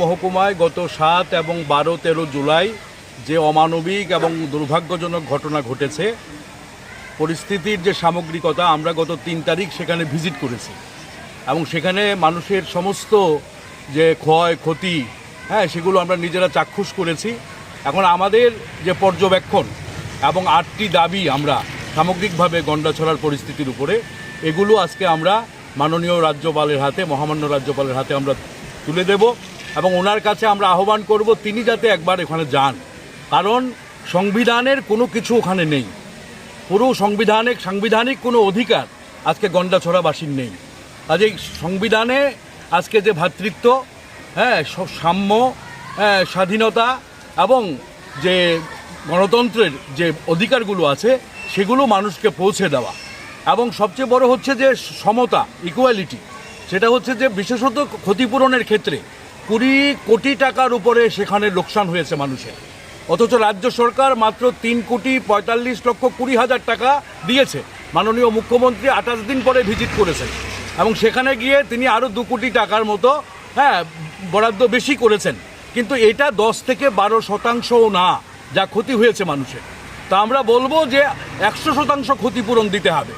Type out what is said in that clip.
মহকুমায় গত সাত এবং বারো, তেরো জুলাই যে অমানবিক এবং দুর্ভাগ্যজনক ঘটনা ঘটেছে, পরিস্থিতির যে সামগ্রিকতা আমরা গত তিন তারিখ সেখানে ভিজিট করেছি। এবং সেখানে মানুষের সমস্ত যে ক্ষয়, ক্ষতি হ্যাঁ সেগুলো আমরা নিজেরা চাক্ষুষ করেছি। এখন আমাদের যে পর্যবেক্ষণ এবং আটটি দাবি আমরা সামগ্রিকভাবে গন্ডাছড়ার পরিস্থিতির উপরে, এগুলো আজকে আমরা মাননীয় রাজ্যপালের হাতে, মহামান্য রাজ্যপালের হাতে আমরা তুলে দেব। এবং ওনার কাছে আমরা আহ্বান করব তিনি যাতে একবার এখানে যান। কারণ সংবিধানের কোনো কিছু ওখানে নেই। পুরো সাংবিধানিক সাংবিধানিক কোনো অধিকার আজকে গন্ডাছড়াবাসীর নেই। কাজেই সংবিধানে আজকে যে ভ্রাতৃত্ব হ্যাঁ সাম্য হ্যাঁ, স্বাধীনতা এবং যে গণতন্ত্রের যে অধিকারগুলো আছে সেগুলো মানুষকে পৌঁছে দেওয়া। এবং সবচেয়ে বড় হচ্ছে যে সমতা ইকুয়ালিটি সেটা হচ্ছে যে বিশেষত ক্ষতিপূরণের ক্ষেত্রে কুড়ি কোটি টাকার উপরে সেখানে লোকসান হয়েছে মানুষের। অথচ রাজ্য সরকার মাত্র তিন কোটি পঁয়তাল্লিশ লক্ষ কুড়ি হাজার টাকা দিয়েছে। মাননীয় মুখ্যমন্ত্রী আঠাশ দিন পরে ভিজিট করেছেন। এবং সেখানে গিয়ে তিনি আরও দু কোটি টাকার মতো হ্যাঁ বরাদ্দ বেশি করেছেন। কিন্তু এটা দশ থেকে বারো শতাংশও না, যা ক্ষতি হয়েছে মানুষের। তা আমরা বলব যে একশো শতাংশ ক্ষতিপূরণ দিতে হবে।